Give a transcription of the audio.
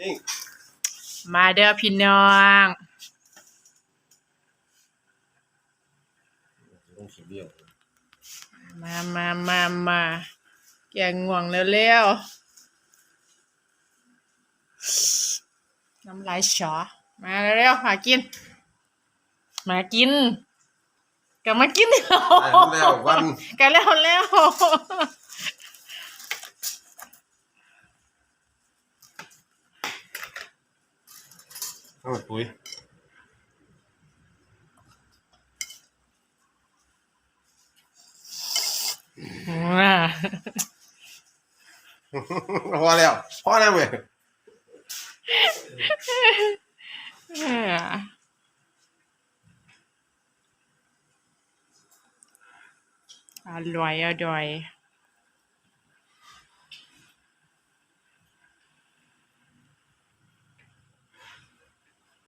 นี่มาเด้อพี่น้องต้องขีดเดียวมามามามาแกงง่วงเร็วๆน้ำลายฉอมาเร็วๆมากิน มากินก็มากินเถอะได้แล้ววัน กันแล้วแล้ว เอาปุ๋ยว้าพอแล้วพอแล้วเว้ยอร่อยอร่อย